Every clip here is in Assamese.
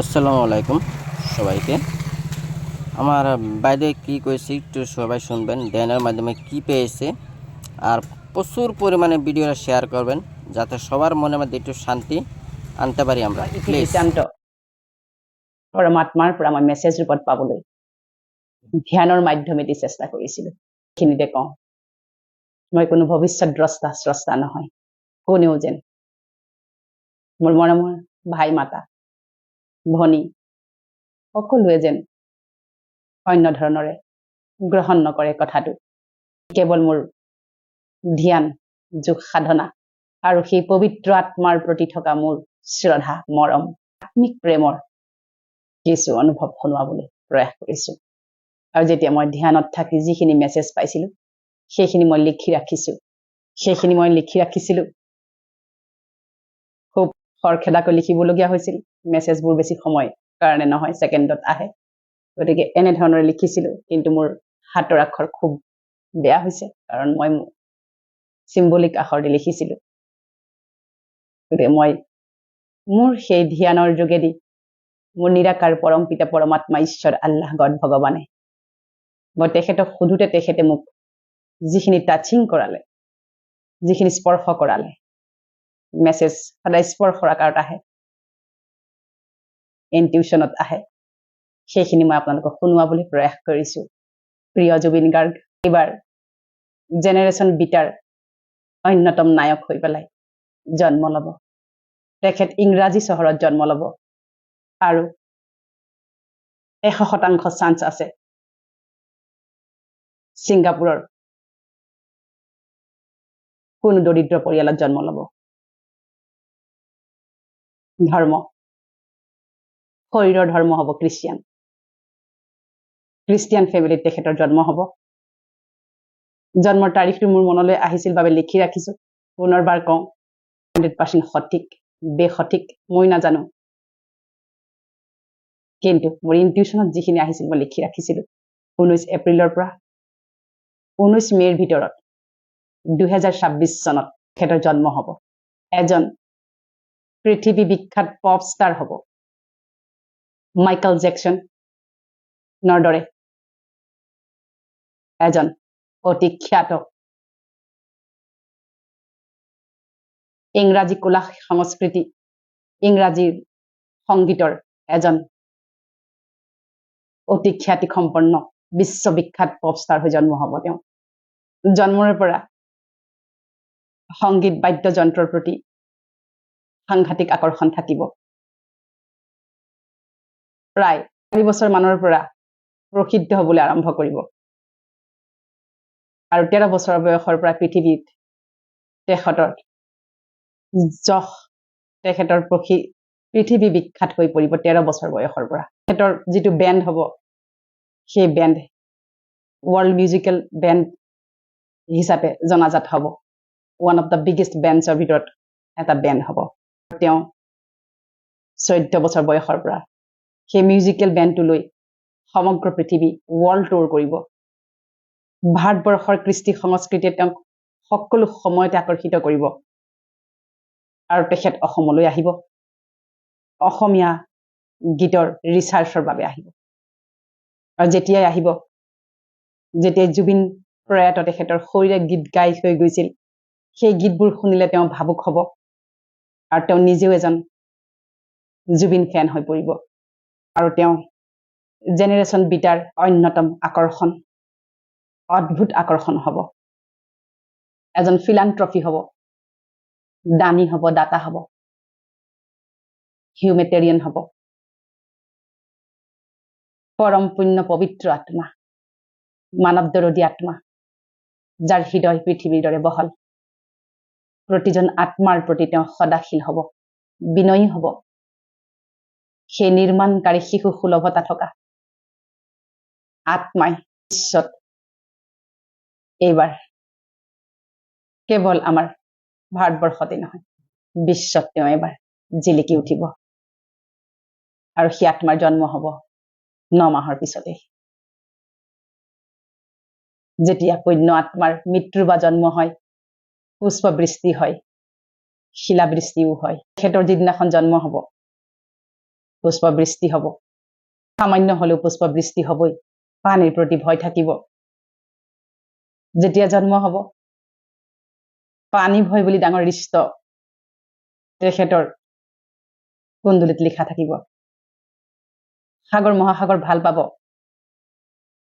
আসসালামু আলাইকুম সবাইকে। আমার বাইরে কি করেছি একটু সবাই শুনবেন। ধ্যানের মাধ্যমে কি পেয়েছে আর প্রচুর পরিমাণে ভিডিওটা শেয়ার করবেন যাতে সবার মনের মধ্যে একটু শান্তি আনতে পারি আমরা। প্লিজ পৰমাত্মাৰ পৰা মই মেছেজ ৰূপত পাবলৈ ধ্যানৰ মাধ্যমেদি চেষ্টা কৰিছিলো সেইখিনিতে কওঁ মই কোনো ভৱিষ্যত দ্ৰষ্টা স্ৰষ্টা নহয় কোনেও যেন। মোৰ মৰমৰ ভাই মাতা ভনী সকলোৱে যেন অন্য ধৰণৰে গ্ৰহণ নকৰে কথাটো। কেৱল মোৰ ধ্যান যোগ সাধনা আৰু সেই পবিত্ৰ আত্মাৰ প্ৰতি থকা মোৰ শ্ৰদ্ধা মৰম আত্মিক প্ৰেমৰ কিছু অনুভৱ শুনোৱাবলৈ প্ৰয়াস কৰিছো। আৰু যেতিয়া মই ধ্যানত থাকি যিখিনি মেছেজ পাইছিলো সেইখিনি মই লিখি ৰাখিছো। সেইখিনি মই লিখি ৰাখিছিলো খৰখেদাকৈ লিখিবলগীয়া হৈছিল। মেছেজবোৰ বেছি সময় কাৰণে নহয় ছেকেণ্ডত আহে। গতিকে এনেধৰণৰে লিখিছিলো কিন্তু মোৰ হাতৰ আখৰ খুব বেয়া হৈছে কাৰণ মই চিম্বলিক আখৰ দি লিখিছিলো। গতিকে মই মোৰ সেই ধ্যানৰ যোগেদি মোৰ নিৰাকাৰ পৰম পিতা পৰমাত্মা ঈশ্বৰ আল্লাহ গড ভগৱানে মই তেখেতক সোধোতে তেখেতে মোক যিখিনি টাচিং কৰালে যিখিনি স্পৰ্শ কৰালে মেছেজ সদায় স্পৰ্শৰ আকাৰত আহে। ইনটিউশ্যনত আহে। সেইখিনি মই আপোনালোকক শুনোৱাবলৈ প্ৰয়াস কৰিছো। প্ৰিয় জুবিন গাৰ্গ এইবাৰ জেনেৰেশ্যন বিটাৰ অন্যতম নায়ক হৈ পেলাই জন্ম ল'ব। তেখেত ইংৰাজী চহৰত জন্ম ল'ব। আৰু এশ শতাংশ চান্স আছে ছিংগাপুৰৰ কোনো দৰিদ্ৰ পৰিয়ালত জন্ম ল'ব। ধৰ্ম। শৰীৰৰ ধৰ্ম হ'ব খ্ৰীষ্টিয়ান। খ্ৰীষ্টিয়ান ফেমিলিত তেখেতৰ জন্ম হ'ব। জন্মৰ তাৰিখটো মোৰ মনলৈ আহিছিল বাবে লিখি ৰাখিছো। পুনৰবাৰ কওঁ হাণ্ড্ৰেড পাৰ্চেণ্ট সঠিক বেসঠিক মই নাজানো। কিন্তু মোৰ ইনটিউশ্যনত যিখিনি আহিছিল মই লিখি ৰাখিছিলো। ঊনৈছ এপ্ৰিলৰ পৰা ঊনৈছ মে'ৰ ভিতৰত দুহেজাৰ ছাব্বিছ চনত তেখেতৰ জন্ম হ'ব। এজন পৃথিৱী বিখ্যাত পপ ষ্টাৰ হ'ব। মাইকেল জেকচনৰ দৰে। এজন অতি খ্যাত ইংৰাজী কলা সংস্কৃতি ইংৰাজীৰ সংগীতৰ এজন অতি খ্যাতি সম্পন্ন বিশ্ববিখ্যাত পপ ষ্টাৰ হৈ জন্ম হ'ব তেওঁ। জন্মৰে পৰা সংগীত বাদ্যযন্ত্ৰৰ প্ৰতি সাংঘাতিক আকৰ্ষণ থাকিব। প্ৰায় চাৰি বছৰ মানৰ পৰা প্ৰসিদ্ধ হ'বলৈ আৰম্ভ কৰিব। আৰু তেৰ বছৰ বয়সৰ পৰা পৃথিৱীত তেখেতৰ যশ তেখেতৰ প্ৰসি পৃথিৱী বিখ্যাত হৈ পৰিব তেৰ বছৰ বয়সৰ পৰা। তেখেতৰ যিটো বেণ্ড হ'ব সেই বেণ্ড ৱৰ্ল্ড মিউজিকেল বেণ্ড হিচাপে জনাজাত হ'ব। ওৱান অফ দ্য বিগেষ্ট বেণ্ডছৰ ভিতৰত এটা বেণ্ড হ'ব। তেওঁ চৈধ্য বছৰ বয়সৰ পৰা সেই মিউজিকেল বেণ্ডটো লৈ সমগ্ৰ পৃথিৱী ৱৰ্ল্ড টুৰ কৰিব। ভাৰতবৰ্ষৰ কৃষ্টি সংস্কৃতিয়ে তেওঁক সকলো সময়তে আকৰ্ষিত কৰিব। আৰু তেখেত অসমলৈ আহিব। অসমীয়া গীতৰ ৰিচাৰ্চৰ বাবে আহিব। আৰু যেতিয়াই আহিব যেতিয়াই জুবিন প্ৰয়াত তেখেতৰ শৰীৰে গীত গাই থৈ গৈছিল সেই গীতবোৰ শুনিলে তেওঁ ভাবুক হ'ব। আৰু তেওঁ নিজেও এজন জুবিন ফেন হৈ পৰিব। আৰু তেওঁ জেনেৰেশ্যন বিটাৰ অন্যতম আকৰ্ষণ অদ্ভুত আকৰ্ষণ হ'ব। এজন ফিলান্ট্ৰফি হ'ব দানী হ'ব দাতা হ'ব হিউমেটেৰিয়ান হ'ব। পৰম পুণ্য পবিত্ৰ আত্মা মানৱ দৰদী আত্মা যাৰ হৃদয় পৃথিৱীৰ দৰে বহল। প্ৰতিজন আত্মাৰ প্ৰতি তেওঁ সদাশীল হ'ব বিনয়ী হ'ব। সেই নিৰ্মাণকাৰী শিশু সুলভতা থকা আত্মাই বিশ্বত এইবাৰ কেৱল আমাৰ ভাৰতবৰ্ষতে নহয় বিশ্বত তেওঁ এবাৰ জিলিকি উঠিব। আৰু সেই আত্মাৰ জন্ম হ'ব ন মাহৰ পিছতে যেতিয়া পুণ্য আত্মাৰ মৃত্যু বা জন্ম হয় পুষ্পবৃষ্টি হয় শিলাবৃষ্টিও হয়। তেখেতৰ যিদিনাখন জন্ম হ'ব পুষ্পবৃষ্টি হ'ব। সামান্য হলেও পুষ্পবৃষ্টি হ'বই। পানীৰ প্ৰতি ভয় থাকিব। যেতিয়া জন্ম হ'ব পানী ভয় বুলি ডাঙৰ ৰিষ্ট তেখেতৰ কুণ্ডলীত লিখা থাকিব। সাগৰ মহাসাগৰ ভাল পাব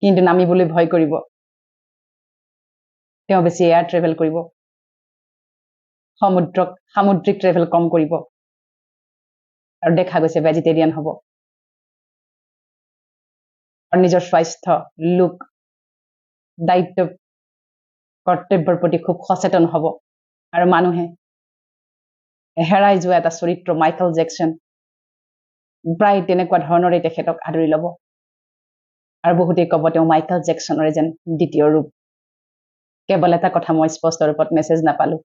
কিন্তু নামিবলৈ ভয় কৰিব। তেওঁ বেছি এয়াৰ ট্ৰেভেল কৰিব। সমুদ্ৰক সামুদ্ৰিক ট্ৰেভেল কম কৰিব। আৰু দেখা গৈছে ভেজিটেৰিয়ান হ'ব। আৰু নিজৰ স্বাস্থ্য লোক দায়িত্ব কৰ্তব্যৰ প্ৰতি খুব সচেতন হ'ব। আৰু মানুহে হেৰাই যোৱা এটা চৰিত্ৰ মাইকেল জেকচন প্ৰায় তেনেকুৱা ধৰণৰে তেখেতক আদৰি ল'ব। আৰু বহুতেই ক'ব তেওঁ মাইকেল জেকচনৰে যেন দ্বিতীয় ৰূপ। কেৱল এটা কথা মই স্পষ্ট ৰূপত মেছেজ নাপালো।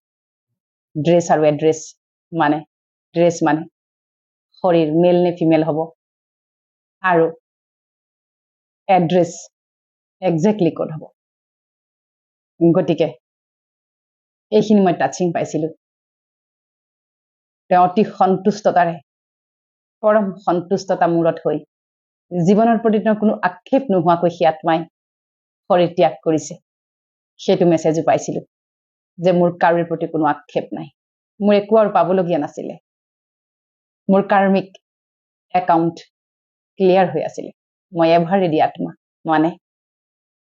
ড্ৰেছ আৰু এড্ৰেছ মানে ড্ৰেছ মানে শৰীৰ মেল নে ফিমেল হ'ব। আৰু এড্ৰেছ একজেক্টলি ক'ত হ'ব। গতিকে এইখিনি মই টাচিং পাইছিলো। তেওঁ অতি সন্তুষ্টতাৰে পৰম সন্তুষ্টতা মূৰত হৈ জীৱনৰ প্ৰতি তেওঁ কোনো আক্ষেপ নোহোৱাকৈ সেই আত্মাই শৰীৰ ত্যাগ কৰিছে। সেইটো মেছেজো পাইছিলো। যে মোৰ কাৰোৰে প্ৰতি কোনো আক্ষেপ নাই। মোৰ একো আৰু পাবলগীয়া নাছিলে। মোৰ কাৰ্মিক একাউণ্ট ক্লিয়াৰ হৈ আছিলে। মই এভাৰ ৰেডি আত্মা মানে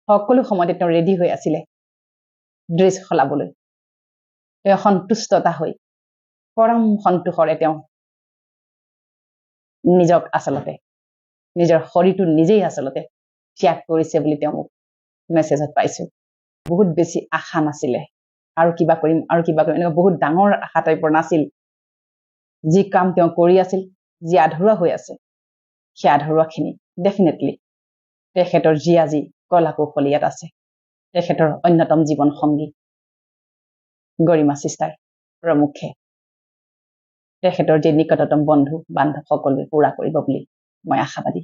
সকলো সময়তে তেওঁ ৰেডি হৈ আছিলে ড্ৰেছ সলাবলৈ। তেওঁ সন্তুষ্টতা হৈ পৰম সন্তোষৰে তেওঁ নিজক আচলতে নিজৰ শৰীৰটো নিজেই আচলতে ত্যাগ কৰিছে বুলি তেওঁ মোক মেছেজত পাইছো। বহুত বেছি আশা নাছিলে। আৰু কিবা কৰিম আৰু কিবা কৰিম। এনেকুৱা বহুত ডাঙৰ আশা টাইপৰ নাছিল। যি কাম তেওঁ কৰি আছিল যি আধৰুৱা হৈ আছে সেই আধৰুৱাখিনি ডেফিনেটলি তেখেতৰ যি আজি কলা কৌশলী ইয়াত আছে তেখেতৰ অন্যতম জীৱন সংগী গৰিমা চিষ্টাৰ প্ৰমুখে তেখেতৰ যি নিকটতম বন্ধু বান্ধৱ সকলোৱে পূৰা কৰিব বুলি মই আশাবাদী।